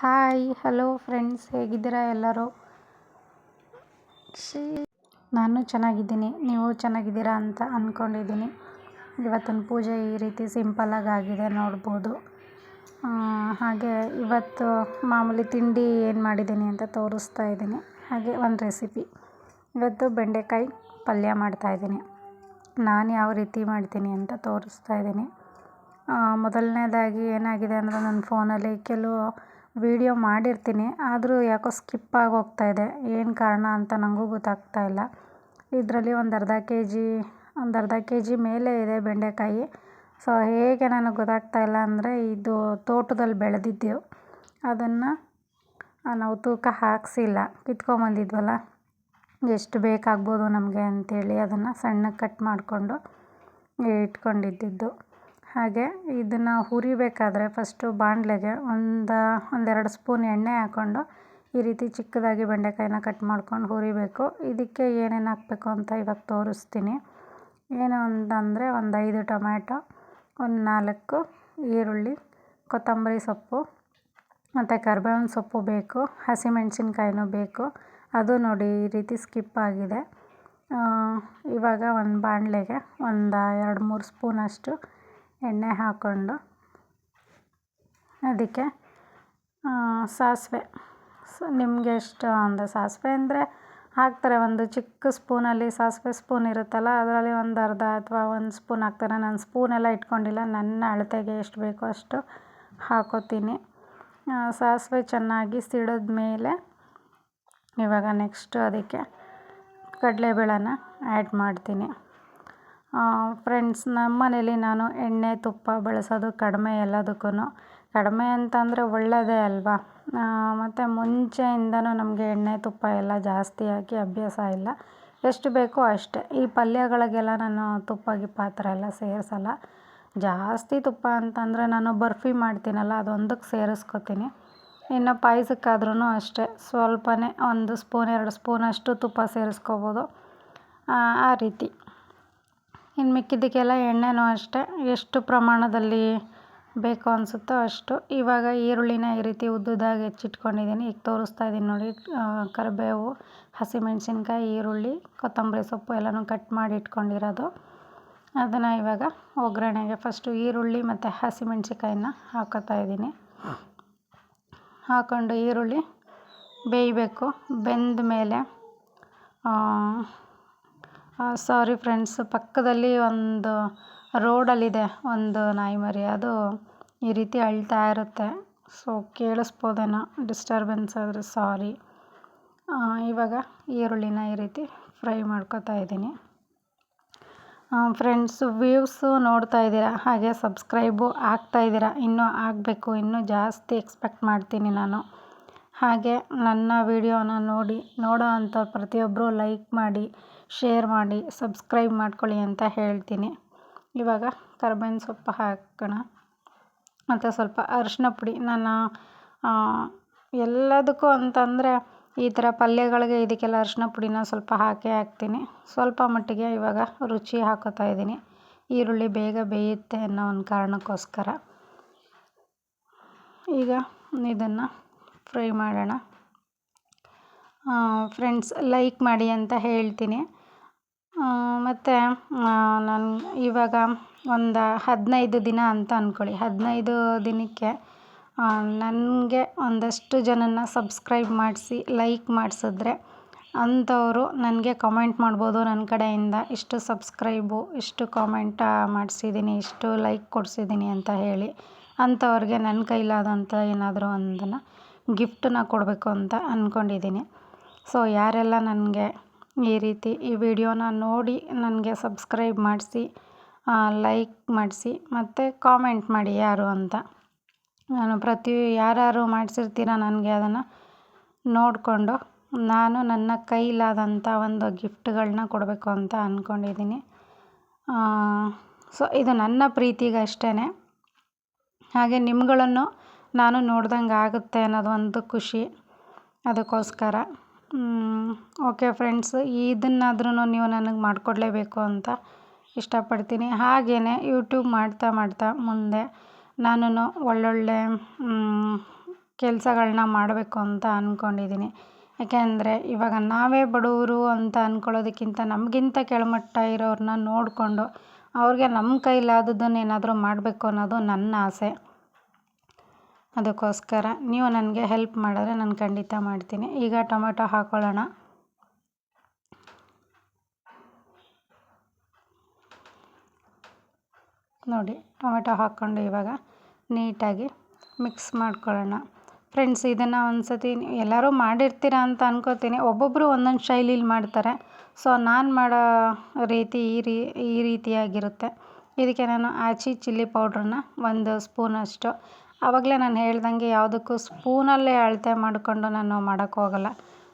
Hi hello friends ಹೇಗಿದ್ದೀರಾ ಎಲ್ಲರೂ? ನಾನು ಚೆನ್ನಾಗಿದ್ದೀನಿ. ನೀವು ಚೆನ್ನಾಗಿದ್ದೀರಾ ಅಂತ ಅಂದ್ಕೊಂಡಿದ್ದೀನಿ ಇವತ್ತಿನ ಪೂಜೆ ಈ ರೀತಿ ಸಿಂಪಲ್ಲಾಗಿ ಆಗಿದೆ ನೋಡ್ಬೋದು. ಹಾಗೆ ಇವತ್ತು ಮಾಮೂಲಿ ತಿಂಡಿ ಏನು ಮಾಡಿದ್ದೀನಿ ಅಂತ ತೋರಿಸ್ತಾ ಇದ್ದೀನಿ. ಹಾಗೆ ಒಂದು ರೆಸಿಪಿ ಇವತ್ತು ಬೆಂಡೆಕಾಯಿ ಪಲ್ಯ ಮಾಡ್ತಾಯಿದ್ದೀನಿ ನಾನು ಯಾವ ರೀತಿ ಮಾಡ್ತೀನಿ ಅಂತ ತೋರಿಸ್ತಾ ಇದ್ದೀನಿ. ಮೊದಲನೇದಾಗಿ ಏನಾಗಿದೆ ಅಂದರೆ ನನ್ನ ಫೋನಲ್ಲಿ ಕೆಲವು ವೀಡಿಯೋ ಮಾಡಿರ್ತೀನಿ, ಆದರೂ ಯಾಕೋ ಸ್ಕಿಪ್ ಆಗಿ ಹೋಗ್ತಾ ಇದೆ. ಏನು ಕಾರಣ ಅಂತ ನನಗೂ ಗೊತ್ತಾಗ್ತಾ ಇಲ್ಲ. ಇದರಲ್ಲಿ ಒಂದು ಅರ್ಧ ಕೆ ಜಿ ಒಂದು ಅರ್ಧ ಕೆ ಜಿ ಮೇಲೆ ಇದೆ ಬೆಂಡೆಕಾಯಿ. ಸೊ ಹೇಗೆ ನನಗೆ ಗೊತ್ತಾಗ್ತಾ ಇಲ್ಲ ಅಂದರೆ, ಇದು ತೋಟದಲ್ಲಿ ಬೆಳೆದಿದ್ದು ಅದನ್ನು ನಾವು ತೂಕ ಹಾಕಿಸಿಲ್ಲ. ಕಿತ್ಕೊಂಬಂದಿದ್ವಲ್ಲ, ಎಷ್ಟು ಬೇಕಾಗ್ಬೋದು ನಮಗೆ ಅಂಥೇಳಿ ಅದನ್ನು ಸಣ್ಣಗೆ ಕಟ್ ಮಾಡಿಕೊಂಡು ಇಟ್ಕೊಂಡಿದ್ದಿದ್ದು. ಹಾಗೆ ಇದನ್ನು ಹುರಿಬೇಕಾದ್ರೆ ಫಸ್ಟು ಬಾಣಲೆಗೆ ಒಂದು, ಒಂದೆರಡು ಸ್ಪೂನ್ ಎಣ್ಣೆ ಹಾಕ್ಕೊಂಡು ಈ ರೀತಿ ಚಿಕ್ಕದಾಗಿ ಬೆಂಡೆಕಾಯಿನ ಕಟ್ ಮಾಡ್ಕೊಂಡು ಹುರಿಬೇಕು. ಇದಕ್ಕೆ ಏನೇನು ಹಾಕಬೇಕು ಅಂತ ಇವಾಗ ತೋರಿಸ್ತೀನಿ. ಏನು ಅಂತಂದರೆ ಒಂದು ಐದು ಟೊಮ್ಯಾಟೊ, ಒಂದು ನಾಲ್ಕು ಈರುಳ್ಳಿ, ಕೊತ್ತಂಬರಿ ಸೊಪ್ಪು, ಮತ್ತು ಕರ್ಬೇವಿನ ಸೊಪ್ಪು ಬೇಕು, ಹಸಿಮೆಣ್ಸಿನ್ಕಾಯಿನೂ ಬೇಕು. ಅದು ನೋಡಿ ಈ ರೀತಿ ಸ್ಕಿಪ್ ಆಗಿದೆ. ಇವಾಗ ಒಂದು ಬಾಣಲೆಗೆ ಒಂದು, ಎರಡು, ಮೂರು ಸ್ಪೂನಷ್ಟು ಎಣ್ಣೆ ಹಾಕ್ಕೊಂಡು ಅದಕ್ಕೆ ಸಾಸಿವೆ. ಸೊ, ನಿಮಗೆ ಎಷ್ಟು ಒಂದು ಸಾಸಿವೆ ಅಂದರೆ ಹಾಕ್ತಾರೆ. ಒಂದು ಚಿಕ್ಕ ಸ್ಪೂನಲ್ಲಿ ಸಾಸಿವೆ ಸ್ಪೂನ್ ಇರುತ್ತಲ್ಲ, ಅದರಲ್ಲಿ ಒಂದು ಅರ್ಧ ಅಥವಾ ಒಂದು ಸ್ಪೂನ್ ಹಾಕ್ತಾರೆ. ನಾನು ಸ್ಪೂನೆಲ್ಲ ಇಟ್ಕೊಂಡಿಲ್ಲ, ನನ್ನ ಅಳತೆಗೆ ಎಷ್ಟು ಬೇಕೋ ಅಷ್ಟು ಹಾಕೋತೀನಿ. ಸಾಸಿವೆ ಚೆನ್ನಾಗಿ ಸಿಡಿದ ಮೇಲೆ ಇವಾಗ ನೆಕ್ಸ್ಟು ಅದಕ್ಕೆ ಕಡಲೆಬೇಳೆನ ಆ್ಯಡ್ ಮಾಡ್ತೀನಿ. ಫ್ರೆಂಡ್ಸ್ ನಮ್ಮ ಮನೇಲಿ ನಾನು ಎಣ್ಣೆ, ತುಪ್ಪ ಬಳಸೋದು ಕಡಿಮೆ ಎಲ್ಲದಕ್ಕೂ ಕಡಿಮೆ ಅಂತಂದರೆ ಒಳ್ಳೆಯದೇ ಅಲ್ವಾ? ಮತ್ತು ಮುಂಚೆಯಿಂದನೂ ನಮಗೆ ಎಣ್ಣೆ, ತುಪ್ಪ ಎಲ್ಲ ಜಾಸ್ತಿ ಹಾಕಿ ಅಭ್ಯಾಸ ಇಲ್ಲ. ಎಷ್ಟು ಬೇಕೋ ಅಷ್ಟೇ. ಈ ಪಲ್ಯಗಳಿಗೆಲ್ಲ ನಾನು ತುಪ್ಪ, ಗಿಪ್ಪ ಆ ಥರ ಎಲ್ಲ ಸೇರಿಸಲ್ಲ. ಜಾಸ್ತಿ ತುಪ್ಪ ಅಂತಂದರೆ ನಾನು ಬರ್ಫಿ ಮಾಡ್ತೀನಲ್ಲ, ಅದೊಂದಕ್ಕೆ ಸೇರಿಸ್ಕೊತೀನಿ. ಇನ್ನು ಪಾಯಸಕ್ಕಾದ್ರೂ ಅಷ್ಟೇ. ಸ್ವಲ್ಪನೇ ಒಂದು ಸ್ಪೂನ್, ಎರಡು ಸ್ಪೂನಷ್ಟು ತುಪ್ಪ ಸೇರಿಸ್ಕೋಬೋದು. ಆ ರೀತಿ. ಇನ್ನು ಮಿಕ್ಕಿದ್ದಕ್ಕೆಲ್ಲ ಎಣ್ಣೆನೂ ಅಷ್ಟೇ. ಎಷ್ಟು ಪ್ರಮಾಣದಲ್ಲಿ ಬೇಕು ಅನಿಸುತ್ತೋ ಅಷ್ಟು. ಇವಾಗ ಈರುಳ್ಳಿನ ಈ ರೀತಿ ಉದ್ದುದ್ದಾಗಿ ಹೆಚ್ಚಿಟ್ಕೊಂಡಿದ್ದೀನಿ. ಈಗ ತೋರಿಸ್ತಾ ಇದ್ದೀನಿ ನೋಡಿ ಕರಿಬೇವು, ಹಸಿಮೆಣ್ಸಿನ್ಕಾಯಿ, ಈರುಳ್ಳಿ, ಕೊತ್ತಂಬರಿ ಸೊಪ್ಪು ಎಲ್ಲನೂ ಕಟ್ ಮಾಡಿ ಇಟ್ಕೊಂಡಿರೋದು. ಅದನ್ನು ಇವಾಗ ಒಗ್ಗರಣೆಗೆ ಫಸ್ಟು ಈರುಳ್ಳಿ ಮತ್ತು ಹಸಿಮೆಣ್ಸಿನ್ಕಾಯಿನ ಹಾಕೋತಾ ಇದ್ದೀನಿ. ಹಾಕ್ಕೊಂಡು ಈರುಳ್ಳಿ ಬೇಯಬೇಕು. ಬೆಂದ ಮೇಲೆ ಸಾರಿ ಫ್ರೆಂಡ್ಸ್ ಪಕ್ಕದಲ್ಲಿ ಒಂದು ರೋಡಲ್ಲಿದೆ, ಒಂದು ನಾಯಿ ಮರಿ. ಅದು ಈ ರೀತಿ ಅಳ್ತಾ ಇರುತ್ತೆ. ಸೊ ಕೇಳಿಸ್ಬೋದೇನೋ ಡಿಸ್ಟರ್ಬೆನ್ಸ್ ಆದರೆ ಸಾರಿ ಇವಾಗ ಈರುಳ್ಳಿನ ಈ ರೀತಿ ಫ್ರೈ ಮಾಡ್ಕೊತಾ ಇದ್ದೀನಿ. ಫ್ರೆಂಡ್ಸ್ ವ್ಯೂವ್ಸು ನೋಡ್ತಾ ಇದ್ದೀರಾ? ಹಾಗೆ ಸಬ್ಸ್ಕ್ರೈಬು ಆಗ್ತಾ ಇದ್ದೀರಾ? ಇನ್ನೂ ಆಗಬೇಕು, ಇನ್ನೂ ಜಾಸ್ತಿ ಎಕ್ಸ್ಪೆಕ್ಟ್ ಮಾಡ್ತೀನಿ ನಾನು. ಹಾಗೆ ನನ್ನ ವಿಡಿಯೋನ ನೋಡಿ, ನೋಡೋ ಅಂಥ ಪ್ರತಿಯೊಬ್ಬರು ಲೈಕ್ ಮಾಡಿ. ಶೇರ್ ಮಾಡಿ, ಸಬ್ಸ್ಕ್ರೈಬ್ ಮಾಡ್ಕೊಳ್ಳಿ ಅಂತ ಹೇಳ್ತೀನಿ. ಇವಾಗ ಕರ್ಬೇವಿನ ಸೊಪ್ಪು ಹಾಕೋಣ. ಮತ್ತು ಸ್ವಲ್ಪ ಅರಿಶಿನ ಪುಡಿ. ನಾನು ಎಲ್ಲದಕ್ಕೂ ಅಂತಂದರೆ ಈ ಥರ ಪಲ್ಯಗಳಿಗೆ ಇದಕ್ಕೆಲ್ಲ ಅರಿಶಿನ ಪುಡಿನ ಸ್ವಲ್ಪ ಹಾಕೇ ಹಾಕ್ತೀನಿ. ಸ್ವಲ್ಪ ಮಟ್ಟಿಗೆ ಇವಾಗ ರುಚಿ ಹಾಕೋತಾ ಇದ್ದೀನಿ. ಈರುಳ್ಳಿ ಬೇಗ ಬೇಯುತ್ತೆ ಅನ್ನೋ ಒಂದು ಕಾರಣಕ್ಕೋಸ್ಕರ. ಈಗ ಇದನ್ನು ಫ್ರೈ ಮಾಡೋಣ. ಫ್ರೆಂಡ್ಸ್ ಲೈಕ್ ಮಾಡಿ ಅಂತ ಹೇಳ್ತೀನಿ. ಮತ್ತು ನಾನು ಇವಾಗ ಒಂದು ಹದಿನೈದು ದಿನ ಅಂತ ಅಂದ್ಕೊಳ್ಳಿ ಹದಿನೈದು ದಿನಕ್ಕೆ ನನಗೆ ಒಂದಷ್ಟು ಜನನ ಸಬ್ಸ್ಕ್ರೈಬ್ ಮಾಡಿಸಿ ಲೈಕ್ ಮಾಡಿಸಿದ್ರೆ ಅಂಥವರು ನನಗೆ ಕಮೆಂಟ್ ಮಾಡ್ಬೋದು ನನ್ನ ಕಡೆಯಿಂದ. ಇಷ್ಟು ಸಬ್ಸ್ಕ್ರೈಬು ಇಷ್ಟು ಕಾಮೆಂಟ್ ಮಾಡಿಸಿದ್ದೀನಿ ಇಷ್ಟು ಲೈಕ್ ಕೊಡಿಸಿದ್ದೀನಿ ಅಂತ ಹೇಳಿ ಅಂಥವ್ರಿಗೆ ನನ್ನ ಕೈಲಾದಂಥ ಏನಾದರೂ ಒಂದನ್ನು ಗಿಫ್ಟನ್ನ ಕೊಡಬೇಕು ಅಂತ ಅಂದ್ಕೊಂಡಿದ್ದೀನಿ ಸೊ ಯಾರೆಲ್ಲ ನನಗೆ ಈ ರೀತಿ ಈ ವಿಡಿಯೋನ ನೋಡಿ ನನಗೆ ಸಬ್ಸ್ಕ್ರೈಬ್ ಮಾಡಿಸಿ ಲೈಕ್ ಮಾಡಿಸಿ ಮತ್ತು ಕಾಮೆಂಟ್ ಮಾಡಿ ಯಾರು ಅಂತ. ನಾನು ಪ್ರತಿ ಯಾರ್ಯಾರು ಮಾಡಿಸಿರ್ತೀರ ನನಗೆ ಅದನ್ನು ನೋಡಿಕೊಂಡು ನಾನು ನನ್ನ ಕೈಲಾದಂಥ ಒಂದು ಗಿಫ್ಟ್ಗಳನ್ನ ಕೊಡಬೇಕು ಅಂತ ಅಂದ್ಕೊಂಡಿದ್ದೀನಿ. ಸೊ ಇದು ನನ್ನ ಪ್ರೀತಿಗಷ್ಟೇ ಹಾಗೆ ನಿಮ್ಗಳನ್ನು ನಾನು ನೋಡ್ದಂಗೆ ಆಗುತ್ತೆ ಅನ್ನೋದು ಒಂದು ಖುಷಿ. ಅದಕ್ಕೋಸ್ಕರ ಓಕೆ ಫ್ರೆಂಡ್ಸ್ ಇದನ್ನಾದ್ರೂ ನೀವು ನನಗೆ ಮಾಡಿಕೊಡ್ಲೇಬೇಕು ಅಂತ ಇಷ್ಟಪಡ್ತೀನಿ. ಹಾಗೆಯೇ ಯೂಟ್ಯೂಬ್ ಮಾಡ್ತಾ ಮಾಡ್ತಾ ಮುಂದೆ ನಾನು ಒಳ್ಳೊಳ್ಳೆ ಕೆಲಸಗಳನ್ನ ಮಾಡಬೇಕು ಅಂತ ಅಂದ್ಕೊಂಡಿದ್ದೀನಿ ಯಾಕೆಂದರೆ ಇವಾಗ ನಾವೇ ಬಡವರು ಅಂತ ಅಂದ್ಕೊಳ್ಳೋದಕ್ಕಿಂತ ನಮಗಿಂತ ಕೆಳಮಟ್ಟ ಇರೋರನ್ನ ನೋಡಿಕೊಂಡು ಅವ್ರಿಗೆ ನಮ್ಮ ಕೈಲಾದದ್ದನ್ನು ಏನಾದರೂ ಮಾಡಬೇಕು ಅನ್ನೋದು ನನ್ನ ಆಸೆ. ಅದಕ್ಕೋಸ್ಕರ ನೀವು ನನಗೆ ಹೆಲ್ಪ್ ಮಾಡಿದ್ರೆ ನಾನು ಖಂಡಿತ ಮಾಡ್ತೀನಿ. ಈಗ ಟೊಮೆಟೊ ಹಾಕ್ಕೊಳ್ಳೋಣ ನೋಡಿ, ಟೊಮೆಟೊ ಹಾಕ್ಕೊಂಡು ಇವಾಗ ನೀಟಾಗಿ ಮಿಕ್ಸ್ ಮಾಡ್ಕೊಳ್ಳೋಣ. ಫ್ರೆಂಡ್ಸ್ ಇದನ್ನು ಒಂದು ಸತಿ ಎಲ್ಲರೂ ಮಾಡಿರ್ತೀರ ಅಂತ ಅನ್ಕೋತೀನಿ. ಒಬ್ಬೊಬ್ಬರು ಒಂದೊಂದು ಶೈಲಿಲಿ ಮಾಡ್ತಾರೆ. ಸೊ ನಾನು ಮಾಡೋ ರೀತಿ ಈ ರೀ, ಈ ರೀತಿಯಾಗಿರುತ್ತೆ. ಇದಕ್ಕೆ ನಾನು ಆಚಿ ಚಿಲ್ಲಿ ಪೌಡ್ರನ್ನ ಒಂದು ಸ್ಪೂನಷ್ಟು ಆವಾಗಲೇ ನಾನು ಹೇಳ್ದಂಗೆ ಯಾವುದಕ್ಕೂ ಸ್ಪೂನಲ್ಲೇ ಅಳತೆ ಮಾಡಿಕೊಂಡು ನಾನು ಮಾಡೋಕ್ಕೆ ಹೋಗಲ್ಲ.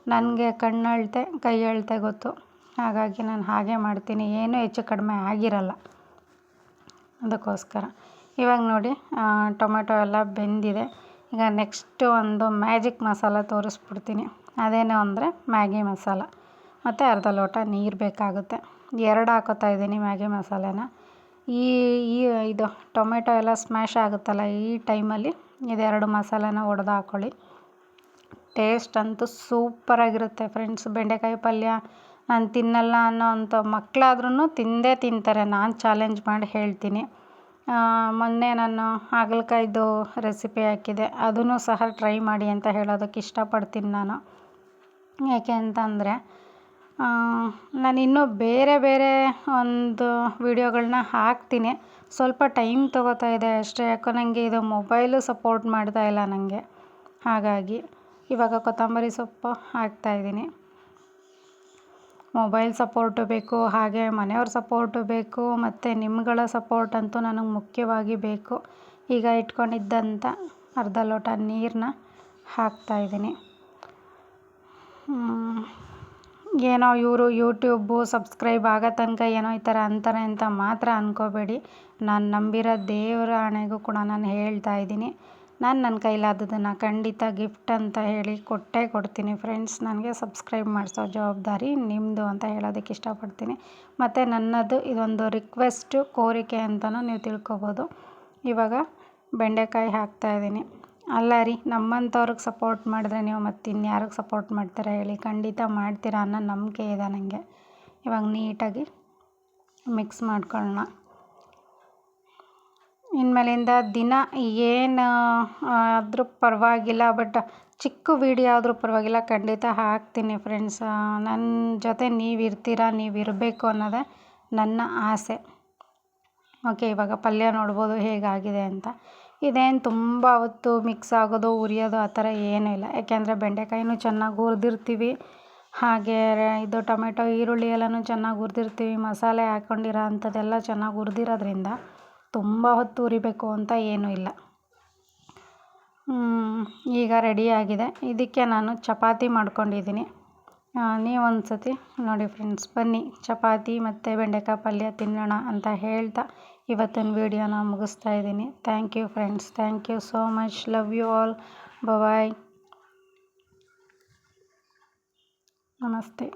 ನನಗೆ ಕಣ್ಣು ಅಳತೆ ಕೈ ಅಳತೆ ಗೊತ್ತು. ಹಾಗಾಗಿ ನಾನು ಹಾಗೆ ಮಾಡ್ತೀನಿ. ಏನೂ ಹೆಚ್ಚು ಕಡಿಮೆ ಆಗಿರಲ್ಲ. ಅದಕ್ಕೋಸ್ಕರ. ಇವಾಗ ನೋಡಿ ಟೊಮೆಟೊ ಎಲ್ಲ ಬೆಂದಿದೆ. ಈಗ ನೆಕ್ಸ್ಟು ಒಂದು ಮ್ಯಾಜಿಕ್ ಮಸಾಲ ತೋರಿಸ್ಬಿಡ್ತೀನಿ. ಅದೇನು ಅಂದರೆ ಮ್ಯಾಗಿ ಮಸಾಲ. ಮತ್ತು ಅರ್ಧ ಲೋಟ ನೀರು ಬೇಕಾಗುತ್ತೆ. ಎರಡು ಹಾಕೋತಾ ಇದ್ದೀನಿ ಮ್ಯಾಗಿ ಮಸಾಲೆನ. ಈ ಈ ಇದು ಟೊಮೆಟೊ ಎಲ್ಲ ಸ್ಮ್ಯಾಶ್ ಆಗುತ್ತಲ್ಲ ಈ ಟೈಮಲ್ಲಿ ಇದೆರಡು ಮಸಾಲೆನ ಒಡೆದು ಹಾಕ್ಕೊಳ್ಳಿ ಟೇಸ್ಟ್ ಅಂತೂ ಸೂಪರಾಗಿರುತ್ತೆ ಫ್ರೆಂಡ್ಸ್. ಬೆಂಡೆಕಾಯಿ ಪಲ್ಯ ನಾನು ತಿನ್ನಲ್ಲ ಅನ್ನೋ ಅಂಥ ಮಕ್ಕಳಾದ್ರೂ ತಿಂದೇ ತಿಂತಾರೆ. ನಾನು ಚಾಲೆಂಜ್ ಮಾಡಿ ಹೇಳ್ತೀನಿ. ಮೊನ್ನೆ ನಾನು ಹಾಗಲಕಾಯ್ದು ರೆಸಿಪಿ ಹಾಕಿದೆ. ಅದನ್ನು ಸಹ ಟ್ರೈ ಮಾಡಿ ಅಂತ ಹೇಳೋದಕ್ಕೆ ಇಷ್ಟಪಡ್ತೀನಿ ನಾನು. ಯಾಕೆ ಅಂತಂದರೆ ನಾನು ಇನ್ನೂ ಬೇರೆ ಬೇರೆ ಒಂದು ವೀಡಿಯೋಗಳನ್ನ ಹಾಕ್ತೀನಿ. ಸ್ವಲ್ಪ ಟೈಮ್ ತೊಗೋತಾ ಇದೆ ಅಷ್ಟೇ, ಯಾಕೋ ನನಗೆ ಇದು ಮೊಬೈಲು ಸಪೋರ್ಟ್ ಮಾಡ್ತಾ ಇಲ್ಲ ನನಗೆ ಹಾಗಾಗಿ ಇವಾಗ ಕೊತ್ತಂಬರಿ ಸೊಪ್ಪು ಹಾಕ್ತಾಯಿದ್ದೀನಿ ಮೊಬೈಲ್ ಸಪೋರ್ಟು ಬೇಕು, ಹಾಗೆ ಮನೆಯವ್ರ ಸಪೋರ್ಟು ಬೇಕು, ಮತ್ತು ನಿಮ್ಮಗಳ ಸಪೋರ್ಟ್ ಅಂತೂ ನನಗೆ ಮುಖ್ಯವಾಗಿ ಬೇಕು. ಈಗ ಇಟ್ಕೊಂಡಿದ್ದಂಥ ಅರ್ಧ ಲೋಟ ನೀರನ್ನ ಹಾಕ್ತಾಯಿದ್ದೀನಿ ಏನೋ ಇವರು ಯೂಟ್ಯೂಬು ಸಬ್ಸ್ಕ್ರೈಬ್ ಆಗೋ ತನಕ ಏನೋ ಈ ಥರ ಅಂತಾರೆ ಅಂತ ಮಾತ್ರ ಅಂದ್ಕೋಬೇಡಿ ನಾನು ನಂಬಿರೋ ದೇವರ ಹಣೆಗೂ ಕೂಡ ನಾನು ಹೇಳ್ತಾ ಇದ್ದೀನಿ. ನಾನು ನನ್ನ ಕೈಲಾದದನ್ನು ಖಂಡಿತ ಗಿಫ್ಟ್ ಅಂತ ಹೇಳಿ ಕೊಟ್ಟೇ ಕೊಡ್ತೀನಿ ಫ್ರೆಂಡ್ಸ್. ನನಗೆ ಸಬ್ಸ್ಕ್ರೈಬ್ ಮಾಡಿಸೋ ಜವಾಬ್ದಾರಿ ನಿಮ್ಮದು ಅಂತ ಹೇಳೋದಕ್ಕೆ ಇಷ್ಟಪಡ್ತೀನಿ. ಮತ್ತು ನನ್ನದು ಇದೊಂದು ರಿಕ್ವೆಸ್ಟು ಕೋರಿಕೆ ಅಂತಲೂ ನೀವು ತಿಳ್ಕೊಬೋದು. ಇವಾಗ ಬೆಂಡೆಕಾಯಿ ಹಾಕ್ತಾಯಿದ್ದೀನಿ ಅಲ್ಲ ರೀ, ನಮ್ಮಂಥವ್ರಿಗೆ ಸಪೋರ್ಟ್ ಮಾಡಿದ್ರೆ ನೀವು ಮತ್ತು ಇನ್ಯಾರಿಗೆ ಸಪೋರ್ಟ್ ಮಾಡ್ತೀರಾ ಹೇಳಿ. ಖಂಡಿತ ಮಾಡ್ತೀರಾ ಅನ್ನೋ ನಂಬಿಕೆ ಇದೆ ನನಗೆ ಇವಾಗ ನೀಟಾಗಿ ಮಿಕ್ಸ್ ಮಾಡ್ಕೊಳ್ಳೋಣ ಇನ್ಮೇಲಿಂದ ದಿನ ಏನು ಆದರೂ ಪರವಾಗಿಲ್ಲ, ಬಟ್ ಚಿಕ್ಕ ವೀಡಿಯೋ ಆದರೂ ಪರವಾಗಿಲ್ಲ, ಖಂಡಿತ ಹಾಕ್ತೀನಿ ಫ್ರೆಂಡ್ಸ್ ನನ್ನ ಜೊತೆ ನೀವು ಇರ್ತೀರಾ ನೀವು ಇರಬೇಕು ಅನ್ನೋದೇ ನನ್ನ ಆಸೆ. ಓಕೆ ಇವಾಗ ಪಲ್ಯ ನೋಡ್ಬೋದು ಹೇಗಾಗಿದೆ ಅಂತ. ಇದೇನು ತುಂಬ ಹೊತ್ತು ಮಿಕ್ಸ್ ಆಗೋದು, ಉರಿಯೋದು ಆ ಥರ ಏನೂ ಇಲ್ಲ. ಯಾಕೆಂದರೆ ಬೆಂಡೆಕಾಯಿನೂ ಚೆನ್ನಾಗಿ ಹುರ್ದಿರ್ತೀವಿ. ಹಾಗೆ ಇದು ಟೊಮೆಟೊ, ಈರುಳ್ಳಿ ಎಲ್ಲನೂ ಚೆನ್ನಾಗಿ ಹುರ್ದಿರ್ತೀವಿ. ಮಸಾಲೆ ಹಾಕ್ಕೊಂಡಿರೋ ಅಂಥದ್ದೆಲ್ಲ ಚೆನ್ನಾಗಿ ಹುರ್ದಿರೋದ್ರಿಂದ ತುಂಬ ಹೊತ್ತು ಉರಿಬೇಕು ಅಂತ ಏನೂ ಇಲ್ಲ. ಈಗ ರೆಡಿಯಾಗಿದೆ ಇದಕ್ಕೆ ನಾನು ಚಪಾತಿ ಮಾಡ್ಕೊಂಡಿದ್ದೀನಿ. ನೀವು ಒಂದು ಸತಿ ನೋಡಿ ಫ್ರೆಂಡ್ಸ್ ಬನ್ನಿ. ಚಪಾತಿ ಮತ್ತು ಬೆಂಡೆಕಾಯಿ ಪಲ್ಯ ತಿನ್ನೋಣ ಅಂತ ಹೇಳ್ತಾ ಇವತ್ತಿನ ವೀಡಿಯೋನ ಮುಗಿಸ್ತಾ ಇದ್ದೀನಿ. Thank you friends thank you so much love you all bye ನಮಸ್ತೆ.